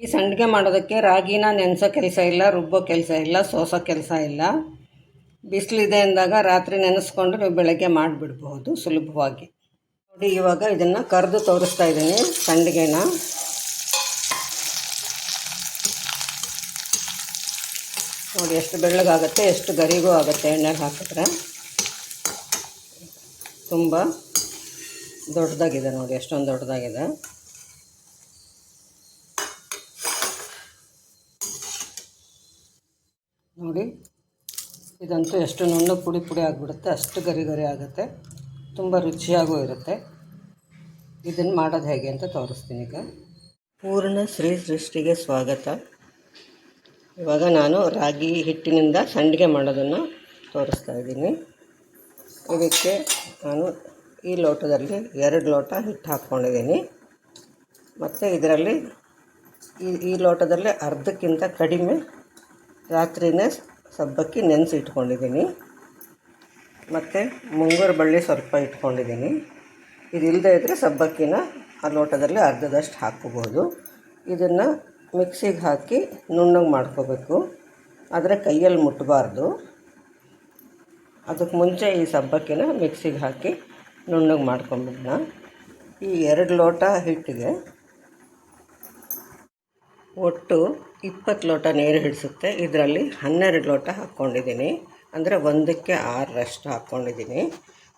ಈ ಸಂಡಿಗೆ ಮಾಡೋದಕ್ಕೆ ರಾಗಿನ ನೆನೆಸೋ ಕೆಲಸ ಇಲ್ಲ, ರುಬ್ಬೋ ಕೆಲಸ ಇಲ್ಲ, ಸೋಸೋ ಕೆಲಸ ಇಲ್ಲ. ಬಿಸಿಲಿದೆ ಅಂದಾಗ ರಾತ್ರಿ ನೆನೆಸ್ಕೊಂಡು ನೀವು ಬೆಳಗ್ಗೆ ಮಾಡಿಬಿಡ್ಬಹುದು ಸುಲಭವಾಗಿ. ನೋಡಿ ಇವಾಗ ಇದನ್ನು ಕರೆದು ತೋರಿಸ್ತಾ ಇದ್ದೀನಿ ಸಂಡಿಗೆನ. ನೋಡಿ ಎಷ್ಟು ಬೆಳ್ಳಗಾಗುತ್ತೆ, ಎಷ್ಟು ಗರಿಗೂ ಆಗುತ್ತೆ ಎಣ್ಣೆಗೆ ಹಾಕಿದ್ರೆ. ತುಂಬ ದೊಡ್ಡದಾಗಿದೆ ನೋಡಿ, ಎಷ್ಟೊಂದು ದೊಡ್ಡದಾಗಿದೆ. ನೋಡಿ, ಇದಂತೂ ಎಷ್ಟು ನುಣ್ಣು ಪುಡಿ ಪುಡಿ ಆಗಿಬಿಡುತ್ತೆ, ಅಷ್ಟು ಗರಿ ಗರಿ ಆಗುತ್ತೆ, ತುಂಬ ರುಚಿಯಾಗೂ ಇರುತ್ತೆ. ಇದನ್ನು ಮಾಡೋದು ಹೇಗೆ ಅಂತ ತೋರಿಸ್ತೀನಿ ಈಗ. ಪೂರ್ಣ ಶ್ರೀ ಸೃಷ್ಟಿಗೆ ಸ್ವಾಗತ. ಇವಾಗ ನಾನು ರಾಗಿ ಹಿಟ್ಟಿನಿಂದ ಸಂಡಿಗೆ ಮಾಡೋದನ್ನು ತೋರಿಸ್ತಾ ಇದ್ದೀನಿ. ಇದಕ್ಕೆ ನಾನು ಈ ಲೋಟದಲ್ಲಿ ಎರಡು ಲೋಟ ಹಿಟ್ಟು ಹಾಕ್ಕೊಂಡಿದ್ದೀನಿ. ಮತ್ತು ಇದರಲ್ಲಿ ಈ ಈ ಲೋಟದಲ್ಲಿ ಅರ್ಧಕ್ಕಿಂತ ಕಡಿಮೆ ರಾತ್ರಿನೇ ಸಬ್ಬಕ್ಕಿ ನೆನೆಸಿ ಇಟ್ಕೊಂಡಿದ್ದೀನಿ. ಮತ್ತು ಮುಂಗುರು ಬಳ್ಳಿ ಸ್ವಲ್ಪ ಇಟ್ಕೊಂಡಿದ್ದೀನಿ. ಇದಿಲ್ಲದೆ ಇದ್ದರೆ ಸಬ್ಬಕ್ಕಿನ ಆ ಲೋಟದಲ್ಲಿ ಅರ್ಧದಷ್ಟು ಹಾಕ್ಕೋಬೋದು ಇದನ್ನು ಮಿಕ್ಸಿಗೆ ಹಾಕಿ ನುಣ್ಣಗೆ ಮಾಡ್ಕೋಬೇಕು. ಆದರೆ ಕೈಯಲ್ಲಿ ಮುಟ್ಟಬಾರ್ದು ಅದಕ್ಕೆ ಮುಂಚೆ ಈ ಸಬ್ಬಕ್ಕಿನ ಮಿಕ್ಸಿಗೆ ಹಾಕಿ ನುಣ್ಣಗೆ ಮಾಡ್ಕೊಂಬಿಡೋಣ ಈ ಎರಡು ಲೋಟ ಹಿಟ್ಟಿಗೆ ಒಟ್ಟು ಇಪ್ಪತ್ತು ಲೋಟ ನೀರು ಹಿಡಿಸುತ್ತೆ. ಇದರಲ್ಲಿ ಹನ್ನೆರಡು ಲೋಟ ಹಾಕ್ಕೊಂಡಿದ್ದೀನಿ. ಅಂದರೆ ಒಂದಕ್ಕೆ ಆರರಷ್ಟು ಹಾಕ್ಕೊಂಡಿದ್ದೀನಿ.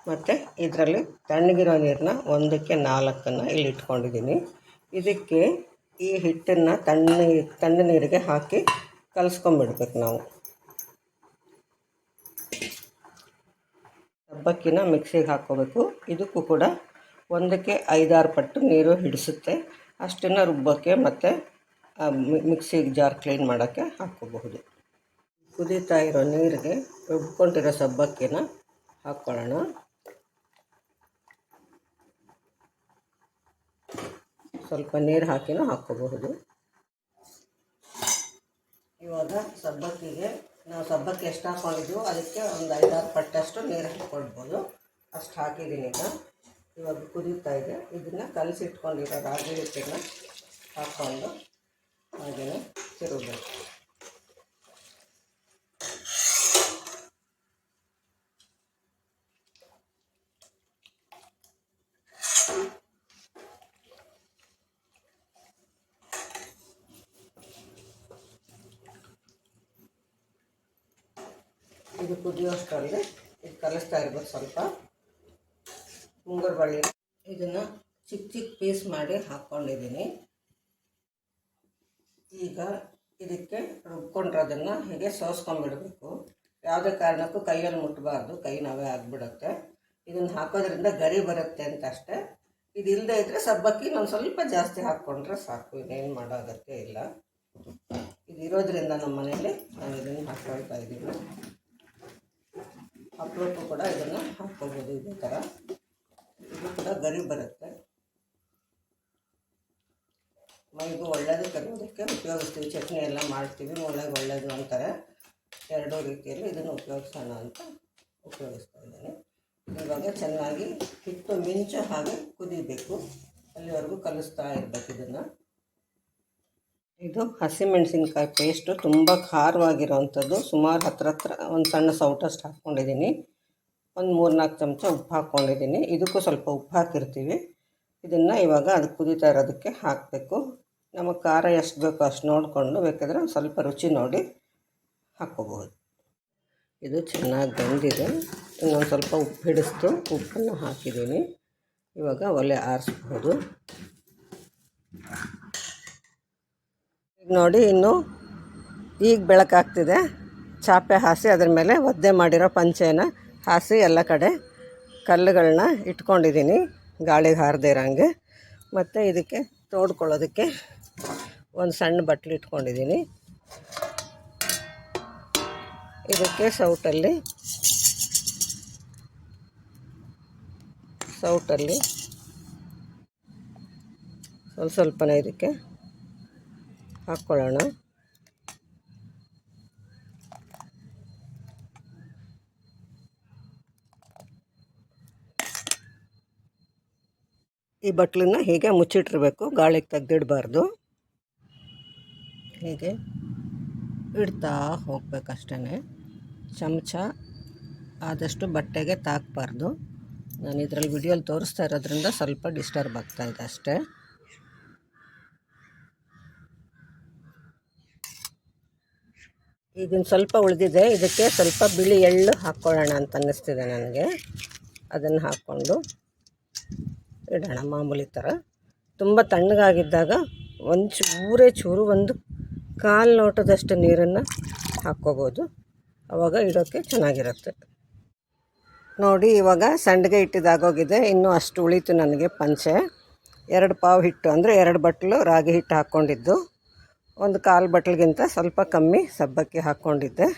ಮತ್ತು ಇದರಲ್ಲಿ ತಣ್ಣಗಿರೋ ನೀರನ್ನ ಒಂದಕ್ಕೆ ನಾಲ್ಕನ್ನು ಇಲ್ಲಿ ಇಟ್ಕೊಂಡಿದ್ದೀನಿ. ಇದಕ್ಕೆ ಈ ಹಿಟ್ಟನ್ನು ತಣ್ಣ ತಣ್ಣ ನೀರಿಗೆ ಹಾಕಿ ಕಲಸ್ಕೊಂಬಿಡ್ಬೇಕು ನಾವು. ಸಬ್ಬಕ್ಕಿನ ಮಿಕ್ಸಿಗೆ ಹಾಕ್ಕೋಬೇಕು. ಇದಕ್ಕೂ ಕೂಡ ಒಂದಕ್ಕೆ ಐದಾರು ಪಟ್ಟು ನೀರು ಹಿಡಿಸುತ್ತೆ. ಅಷ್ಟನ್ನು ರುಬ್ಬಕ್ಕೆ ಮತ್ತು ಮಿಕ್ಸಿಗೆ ಜಾರ್ ಕ್ಲೀನ್ ಮಾಡೋಕ್ಕೆ ಹಾಕ್ಕೋಬಹುದು. ಕುದೀತಾ ಇರೋ ನೀರಿಗೆ ರುಬ್ಕೊಂಡಿರೋ ಸಬ್ಬಕ್ಕಿನ ಹಾಕ್ಕೊಳ್ಳೋಣ. ಸ್ವಲ್ಪ ನೀರು ಹಾಕಿನೂ ಹಾಕ್ಕೋಬಹುದು. ಇವಾಗ ಸಬ್ಬಕ್ಕಿಗೆ, ನಾವು ಸಬ್ಬಕ್ಕಿ ಎಷ್ಟು ಹಾಕ್ಕೊಂಡಿದ್ವು ಅದಕ್ಕೆ ಒಂದು ಐದಾರು ಪಟ್ಟಷ್ಟು ನೀರು ಹಾಕ್ಕೊಳ್ಬೋದು. ಅಷ್ಟು ಹಾಕಿದ್ದೀನಿ ಈಗ. ಇವಾಗ ಕುದೀತಾ ಇದೆ. ಇದನ್ನು ಕಲಸಿಟ್ಕೊಂಡಿರೋ ರಾಗಿ ಹಿಟ್ಟನ್ನು ಹಾಕ್ಕೊಂಡು ಹಾಗೆಯೇ ತಿರುಗಬೇಕು ಇದು ಕುದಿಯೋಷ್ಟರಲ್ಲಿ ಇದು ಕಲಿಸ್ತಾ ಇರ್ಬೇಕು ಸ್ವಲ್ಪ. ಮುಂಗೂರು ಬಳ್ಳಿ ಇದನ್ನು ಚಿಕ್ಕ ಚಿಕ್ಕ ಪೀಸ್ ಮಾಡಿ ಹಾಕ್ಕೊಂಡಿದ್ದೀನಿ ಈಗ ಇದಕ್ಕೆ ರುಬ್ಕೊಂಡಿರೋದನ್ನು ಹೀಗೆ ಸೋಸ್ಕೊಂಡ್ಬಿಡಬೇಕು. ಯಾವುದೇ ಕಾರಣಕ್ಕೂ ಕೈಯಲ್ಲಿ ಮುಟ್ಟಬಾರ್ದು ಕೈ ನಾವೇ ಆಗಿಬಿಡುತ್ತೆ ಇದನ್ನು ಹಾಕೋದ್ರಿಂದ ಗರಿ ಬರುತ್ತೆ ಅಂತ ಅಷ್ಟೇ. ಇದು ಇಲ್ಲದೆ ಇದ್ದರೆ ಸಬ್ಬಕ್ಕಿ ಒಂದು ಸ್ವಲ್ಪ ಜಾಸ್ತಿ ಹಾಕ್ಕೊಂಡ್ರೆ ಸಾಕು, ಇನ್ನೇನು ಮಾಡೋ ಅಗತ್ಯ ಇಲ್ಲ. ಇದು ಇರೋದ್ರಿಂದ ನಮ್ಮ ಮನೇಲಿ ನಾನು ಇದನ್ನು ಹಾಕ್ಕೊಳ್ತಾ ಇದ್ದೀವಿ. ಹಪ್ಪಳಕ್ಕೂ ಕೂಡ ಇದನ್ನು ಹಾಕ್ಕೊಬೋದು ಇದೇ ಥರ ಇದು ಕೂಡ ಗರಿ ಬರುತ್ತೆ. ಮೈಗೂ ಒಳ್ಳೆಯದು ಕರಿಯೋದಕ್ಕೆ ಉಪಯೋಗಿಸ್ತೀವಿ. ಚಟ್ನಿ ಎಲ್ಲ ಮಾಡ್ತೀವಿ ಮೊಳೆಗೆ ಒಳ್ಳೆಯದು ಅಂತಾರೆ. ಎರಡೂ ರೀತಿಯಲ್ಲಿ ಇದನ್ನು ಉಪಯೋಗಿಸೋಣ ಅಂತ ಉಪಯೋಗಿಸ್ತಾ ಇದ್ದೀನಿ. ಇವಾಗ ಚೆನ್ನಾಗಿ ಹಿಟ್ಟು ಮಿಂಚು ಹಾಗೆ ಕುದಿಬೇಕು. ಅಲ್ಲಿವರೆಗೂ ಕಲಿಸ್ತಾ ಇರಬೇಕು ಇದನ್ನು. ಇದು ಹಸಿಮೆಣಸಿನ್ಕಾಯಿ ಪೇಸ್ಟು ತುಂಬ ಖಾರವಾಗಿರೋವಂಥದ್ದು ಸುಮಾರು ಹತ್ರ ಹತ್ರ ಒಂದು ಸಣ್ಣ ಸೌಟಷ್ಟು ಹಾಕ್ಕೊಂಡಿದ್ದೀನಿ. ಒಂದು ಮೂರು ನಾಲ್ಕು ಚಮಚ ಉಪ್ಪು ಹಾಕ್ಕೊಂಡಿದ್ದೀನಿ. ಇದಕ್ಕೂ ಸ್ವಲ್ಪ ಉಪ್ಪು ಹಾಕಿರ್ತೀವಿ. ಇದನ್ನು ಇವಾಗ ಅದು ಕುದಿತಾ ಇರೋದಕ್ಕೆ ಹಾಕಬೇಕು. ನಮಗೆ ಖಾರ ಎಷ್ಟು ಬೇಕೋ ಅಷ್ಟು ನೋಡಿಕೊಂಡು ಬೇಕಾದರೆ ಸ್ವಲ್ಪ ರುಚಿ ನೋಡಿ ಹಾಕ್ಕೋಬಹುದು ಇದು ಚೆನ್ನಾಗಿ ಬಂದಿದೆ. ಇನ್ನೊಂದು ಸ್ವಲ್ಪ ಉಪ್ಪು ಹಿಡಿಸ್ತು. ಉಪ್ಪನ್ನು ಹಾಕಿದ್ದೀನಿ. ಇವಾಗ ಒಲೆ ಆರಿಸ್ಬೋದು ಈಗ ನೋಡಿ ಇನ್ನು ಈಗ ಬೆಳಕಾಗ್ತಿದೆ ಚಾಪೆ ಹಾಸಿ ಅದ್ರ ಮೇಲೆ ಒದ್ದೆ ಮಾಡಿರೋ ಪಂಚೆನ ಹಾಸಿ ಎಲ್ಲ ಕಡೆ ಕಲ್ಲುಗಳನ್ನ ಇಟ್ಕೊಂಡಿದ್ದೀನಿ. ಗಾಳಿಗೆ ಹಾರದೇ ಇರೋಂಗೆ. ಮತ್ತು ಇದಕ್ಕೆ ತೋಡ್ಕೊಳ್ಳೋದಕ್ಕೆ ಒಂದು ಸಣ್ಣ ಬಟ್ಲು ಇಟ್ಕೊಂಡಿದ್ದೀನಿ. ಇದಕ್ಕೆ ಸೌಟಲ್ಲಿ ಸೌಟಲ್ಲಿ ಸ್ವಲ್ಪ ಸ್ವಲ್ಪನೇ ಇದಕ್ಕೆ ಹಾಕ್ಕೊಳ್ಳೋಣ. ಈ ಬಟ್ಲನ್ನ ಹೀಗೆ ಮುಚ್ಚಿಟ್ಟಿರಬೇಕು, ಗಾಳಿಗೆ ತೆಗ್ದಿಡಬಾರ್ದು. ಹೀಗೆ ಇಡ್ತಾ ಹೋಗ್ಬೇಕಷ್ಟೇ ಚಮಚ ಆದಷ್ಟು ಬಟ್ಟೆಗೆ ತಾಕಬಾರ್ದು. ನಾನು ಇದರಲ್ಲಿ ವಿಡಿಯೋಲಿ ತೋರಿಸ್ತಾ ಇರೋದ್ರಿಂದ ಸ್ವಲ್ಪ ಡಿಸ್ಟರ್ಬ್ ಆಗ್ತಾಯಿದೆ ಅಷ್ಟೇ. ಈಗಿನ ಸ್ವಲ್ಪ ಉಳಿದಿದೆ. ಇದಕ್ಕೆ ಸ್ವಲ್ಪ ಬಿಳಿ ಎಳ್ಳು ಹಾಕ್ಕೊಳ್ಳೋಣ ಅಂತ ಅನ್ನಿಸ್ತಿದೆ ನನಗೆ. ಅದನ್ನು ಹಾಕ್ಕೊಂಡು ಇಡೋಣ ಮಾಮೂಲಿ ಥರ. ತುಂಬ ತಣ್ಣಗಾಗಿದ್ದಾಗ ಒಂದು ಚೂರೇ ಚೂರು ಒಂದು ಕಾಲು ನೋಟದಷ್ಟು ನೀರನ್ನು ಹಾಕ್ಕೋಬೋದು. ಆವಾಗ ಇಡೋಕ್ಕೆ ಚೆನ್ನಾಗಿರುತ್ತೆ. ನೋಡಿ, ಇವಾಗ ಸಂಡಿಗೆ ಇಟ್ಟಿದ್ದಾಗೋಗಿದೆ ಇನ್ನೂ ಅಷ್ಟು ಉಳಿತು ನನಗೆ ಪಂಚೆ. ಎರಡು ಪಾವು ಹಿಟ್ಟು ಅಂದರೆ ಎರಡು ಬಟ್ಲು ರಾಗಿ ಹಿಟ್ಟು ಹಾಕ್ಕೊಂಡಿದ್ದು. ಒಂದು ಕಾಲು ಬಟ್ಲಿಗಿಂತ ಸ್ವಲ್ಪ ಕಮ್ಮಿ ಸಬ್ಬಕ್ಕಿ ಹಾಕ್ಕೊಂಡಿದ್ದೆ.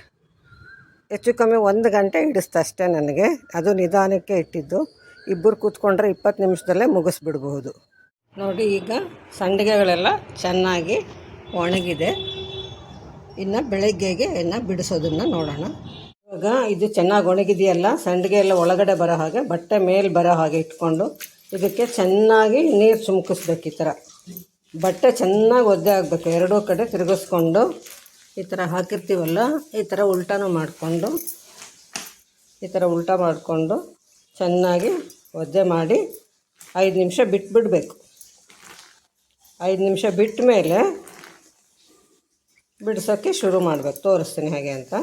ಹೆಚ್ಚು ಕಮ್ಮಿ ಒಂದು ಗಂಟೆ ಹಿಡಿಸ್ತ ಅಷ್ಟೇ ನನಗೆ. ಅದು ನಿಧಾನಕ್ಕೆ ಇಟ್ಟಿದ್ದು. ಇಬ್ಬರು ಕೂತ್ಕೊಂಡ್ರೆ ಇಪ್ಪತ್ತು ನಿಮಿಷದಲ್ಲೇ ಮುಗಿಸ್ಬಿಡ್ಬಹುದು. ನೋಡಿ, ಈಗ ಸಂಡಿಗೆಗಳೆಲ್ಲ ಚೆನ್ನಾಗಿ ಒಣಗಿದೆ. ಇನ್ನು ಬೆಳಗ್ಗೆಗೆ ಇನ್ನು ಬಿಡಿಸೋದನ್ನು ನೋಡೋಣ. ಇವಾಗ ಇದು ಚೆನ್ನಾಗಿ ಒಣಗಿದೆಯಲ್ಲ, ಸಂಡಿಗೆ ಎಲ್ಲ ಒಳಗಡೆ ಬರೋ ಹಾಗೆ, ಬಟ್ಟೆ ಮೇಲೆ ಬರೋ ಹಾಗೆ ಇಟ್ಕೊಂಡು ಇದಕ್ಕೆ ಚೆನ್ನಾಗಿ ನೀರು ಚುಮುಕಿಸ್ಬೇಕು ಈ ಥರ ಬಟ್ಟೆ ಚೆನ್ನಾಗಿ ಒದ್ದೆ ಆಗಬೇಕು, ಎರಡೂ ಕಡೆ ತಿರುಗಿಸ್ಕೊಂಡು ಈ ಥರ ಹಾಕಿರ್ತೀವಲ್ಲ, ಈ ಥರ ಉಲ್ಟಾನು ಮಾಡಿಕೊಂಡು, ಈ ಥರ ಉಲ್ಟಾ ಮಾಡಿಕೊಂಡು ಚೆನ್ನಾಗಿ ಒದ್ದೆ ಮಾಡಿ ಐದು ನಿಮಿಷ ಬಿಟ್ಬಿಡಬೇಕು. ಐದು ನಿಮಿಷ ಬಿಟ್ಟ ಮೇಲೆ ಬಿಡ್ಸೋಕ್ಕೆ ಶುರು ಮಾಡಬೇಕು. ತೋರಿಸ್ತೀನಿ ಹೇಗೆ ಅಂತ.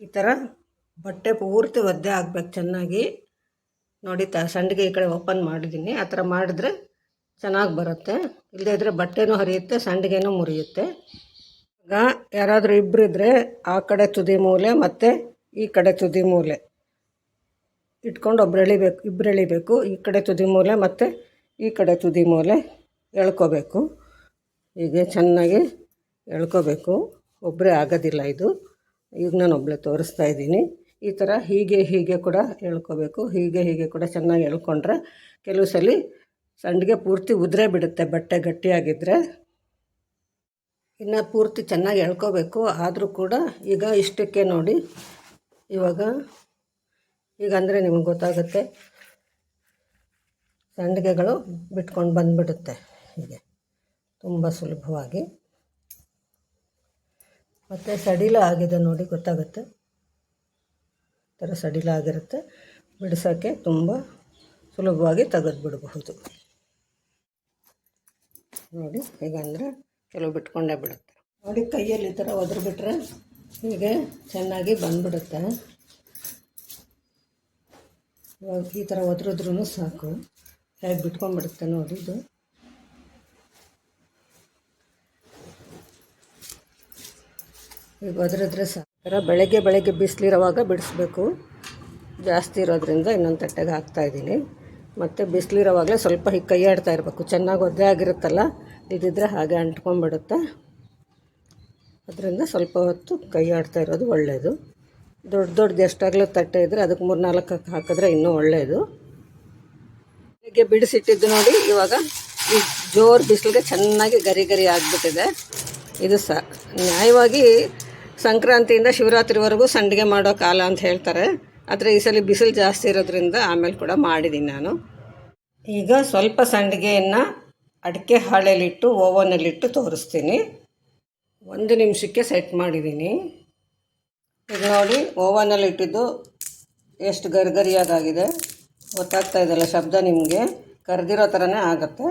ಈ ಥರ ಬಟ್ಟೆ ಪೂರ್ತಿ ಒದ್ದೆ ಆಗಬೇಕು ಚೆನ್ನಾಗಿ. ನೋಡಿ ತ, ಸಂಡಿಗೆ ಈ ಕಡೆ ಓಪನ್ ಮಾಡಿದ್ದೀನಿ. ಆ ಥರ ಮಾಡಿದ್ರೆ ಚೆನ್ನಾಗಿ ಬರುತ್ತೆ. ಇಲ್ಲದೇ ಇದ್ದರೆ ಬಟ್ಟೆನೂ ಹರಿಯುತ್ತೆ, ಸಂಡಿಗೆನೂ ಮುರಿಯುತ್ತೆ. ಈಗ ಯಾರಾದರೂ ಇಬ್ಬರು ಇದ್ದರೆ ಆ ಕಡೆ ತುದಿ ಮೂಲೆ ಮತ್ತು ಈ ಕಡೆ ತುದಿ ಮೂಲೆ. ಇಟ್ಕೊಂಡು ಒಬ್ರು ಎಳಿಬೇಕು ಇಬ್ಬರು ಎಳಿಬೇಕು. ಈ ಕಡೆ ತುದಿ ಮೂಲೆ ಮತ್ತು ಈ ಕಡೆ ತುದಿ ಮೂಲೆ ಎಳ್ಕೋಬೇಕು. ಹೀಗೆ ಚೆನ್ನಾಗಿ ಎಳ್ಕೋಬೇಕು. ಒಬ್ಬರೇ ಆಗೋದಿಲ್ಲ ಇದು. ಈಗ ನಾನು ಒಬ್ಬಳೆ ತೋರಿಸ್ತಾ ಇದ್ದೀನಿ. ಈ ಥರ ಹೀಗೆ ಹೀಗೆ ಕೂಡ ಎಳ್ಕೋಬೇಕು. ಹೀಗೆ ಹೀಗೆ ಕೂಡ ಚೆನ್ನಾಗಿ ಎಳ್ಕೊಂಡ್ರೆ ಕೆಲವು ಸಲ ಸಂಡಿಗೆ ಪೂರ್ತಿ ಉದುರೇ ಬಿಡುತ್ತೆ ಬಟ್ಟೆ ಗಟ್ಟಿಯಾಗಿದ್ದರೆ ಇನ್ನು ಪೂರ್ತಿ ಚೆನ್ನಾಗಿ ಎಳ್ಕೋಬೇಕು. ಆದರೂ ಕೂಡ ಈಗ ಇಷ್ಟಕ್ಕೆ ನೋಡಿ. ಇವಾಗ ಈಗ ಅಂದರೆ ನಿಮಗೆ ಗೊತ್ತಾಗುತ್ತೆ. ಸಂಡಿಗೆಗಳು ಬಿಟ್ಕೊಂಡು ಬಂದುಬಿಡುತ್ತೆ ಹೀಗೆ. ತುಂಬ ಸುಲಭವಾಗಿ. ಮತ್ತು ಸಡಿಲ ಆಗಿದೆ ನೋಡಿ, ಗೊತ್ತಾಗುತ್ತೆ. ಥರ ಸಡಿಲ ಆಗಿರುತ್ತೆ. ಬಿಡಿಸೋಕ್ಕೆ ತುಂಬ ಸುಲಭವಾಗಿ ತೆಗೆದುಬಿಡಬಹುದು. ನೋಡಿ, ಹೇಗಂದರೆ ಕೆಲವು ಬಿಟ್ಕೊಂಡೇ ಬಿಡುತ್ತೆ. ನೋಡಿ, ಕೈಯಲ್ಲಿ ಈ ಥರ ಒದ್ರು ಬಿಟ್ಟರೆ ಹೀಗೆ ಚೆನ್ನಾಗಿ ಬಂದ್ಬಿಡುತ್ತೆ. ಈ ಥರ ಒದ್ರಿದ್ರೂ ಸಾಕು. ಹೇಗೆ ಬಿಟ್ಕೊಂಡ್ಬಿಡುತ್ತೆ ನೋಡಿ ಇದು. ಈಗ ಸಾಕಾರ ಬೆಳಗ್ಗೆ ಬೆಳಗ್ಗೆ ಬಿಸಿಲಿರೋವಾಗ ಬಿಡಿಸ್ಬೇಕು. ಜಾಸ್ತಿ ಇರೋದ್ರಿಂದ ಇನ್ನೊಂದು ತಟ್ಟೆಗೆ ಹಾಕ್ತಾಯಿದ್ದೀನಿ ಮತ್ತು ಬಿಸಿಲಿರೋವಾಗಲೇ ಸ್ವಲ್ಪ ಹೀಗೆ ಕೈ ಆಡ್ತಾ ಇರಬೇಕು. ಚೆನ್ನಾಗಿ ಒದ್ದೆ ಆಗಿರುತ್ತಲ್ಲ ಇದ್ದಿದ್ರೆ ಹಾಗೆ ಅಂಟ್ಕೊಂಡ್ಬಿಡುತ್ತೆ. ಅದರಿಂದ ಸ್ವಲ್ಪ ಹೊತ್ತು ಕೈ ಆಡ್ತಾ ಇರೋದು ಒಳ್ಳೆಯದು ದೊಡ್ಡ ದೊಡ್ಡದು ಎಷ್ಟಾಗಲೂ ತಟ್ಟೆ ಇದ್ದರೆ ಅದಕ್ಕೆ ಮೂರು ನಾಲ್ಕು ಹಾಕಿದ್ರೆ ಇನ್ನೂ ಒಳ್ಳೆಯದು ಬೆಳಗ್ಗೆ ಬಿಡಿಸಿಟ್ಟಿದ್ದು ನೋಡಿ, ಇವಾಗ ಈ ಜೋರು ಬಿಸಿಲಿಗೆ ಚೆನ್ನಾಗಿ ಗರಿ ಗರಿ ಆಗಿಬಿಟ್ಟಿದೆ. ಇದು ಸಹ ನ್ಯಾಯವಾಗಿ ಸಂಕ್ರಾಂತಿಯಿಂದ ಶಿವರಾತ್ರಿವರೆಗೂ ಸಂಡಿಗೆ ಮಾಡೋ ಕಾಲ ಅಂತ ಹೇಳ್ತಾರೆ. ಆದರೆ ಈ ಸಲ ಬಿಸಿಲು ಜಾಸ್ತಿ ಇರೋದ್ರಿಂದ ಆಮೇಲೆ ಕೂಡ ಮಾಡಿದ್ದೀನಿ ನಾನು. ಈಗ ಸ್ವಲ್ಪ ಸಂಡಿಗೆಯನ್ನು ಅಡಿಕೆ ಹಾಳೆಯಲ್ಲಿಟ್ಟು ಓವನಲ್ಲಿಟ್ಟು ತೋರಿಸ್ತೀನಿ. ಒಂದು ನಿಮಿಷಕ್ಕೆ ಸೆಟ್ ಮಾಡಿದ್ದೀನಿ ಈಗ ನೋಡಿ ಓವನಲ್ಲಿ ಇಟ್ಟಿದ್ದು ಎಷ್ಟು ಗರಿಗರಿಯಾಗಿದೆ ಗೊತ್ತಾಗ್ತಾ ಇದೆಯಲ್ಲ ಶಬ್ದ ನಿಮಗೆ. ಕರೆದಿರೋ ಥರನೇ ಆಗುತ್ತೆ.